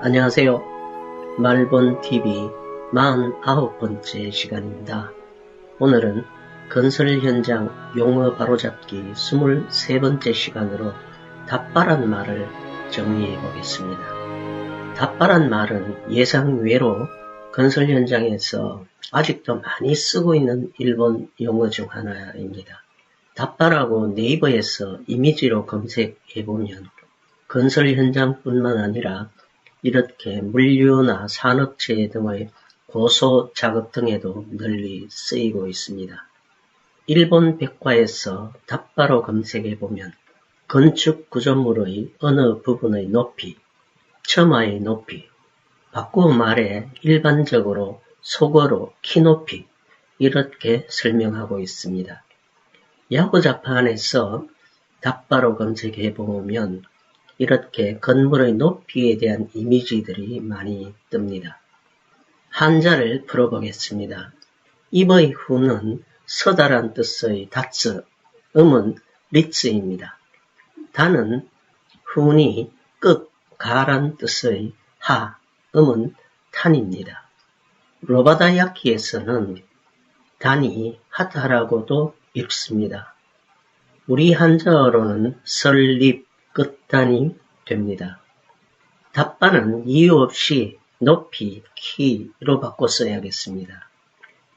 안녕하세요. 말본TV 49번째 시간입니다. 오늘은 건설 현장 용어 바로잡기 23번째 시간으로 답바란 말을 정리해 보겠습니다. 답바란 말은 예상 외로 건설 현장에서 아직도 많이 쓰고 있는 일본 용어 중 하나입니다. 답바라고 네이버에서 이미지로 검색해 보면 건설 현장뿐만 아니라 이렇게 물류나 산업체 등의 고소 작업 등에도 널리 쓰이고 있습니다. 일본 백과에서 답바로 검색해 보면 건축 구조물의 어느 부분의 높이, 처마의 높이, 바꾸어 말해 일반적으로 속어로 키 높이 이렇게 설명하고 있습니다. 야구 자판에서 답바로 검색해 보면 이렇게 건물의 높이에 대한 이미지들이 많이 뜹니다. 한자를 풀어보겠습니다. 입의 후는 서다란 뜻의 다츠, 음은 리츠입니다. 단은 훈이 끝, 가란 뜻의 하, 음은 탄입니다. 로바다야키에서는 단이 하타라고도 읽습니다. 우리 한자어로는 설립, 끝단이 됩니다. 답반은 이유 없이 높이, 키로 바꿔 써야겠습니다.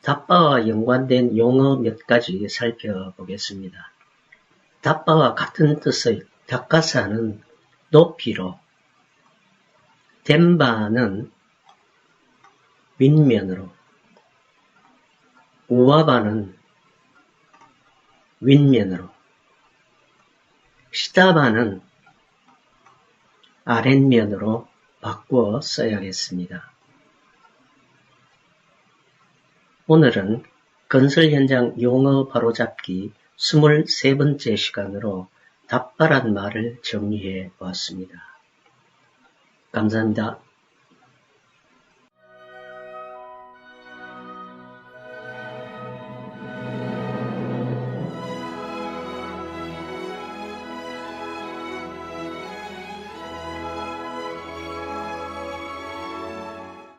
답바와 연관된 용어 몇 가지 살펴보겠습니다. 답바와 같은 뜻의 닭가사는 높이로, 덴바는 윗면으로, 우와바는 윗면으로, 시다바는 아랫면으로 바꾸어 써야겠습니다. 오늘은 건설 현장 용어 바로잡기 23번째 시간으로 답바란 말을 정리해 보았습니다. 감사합니다.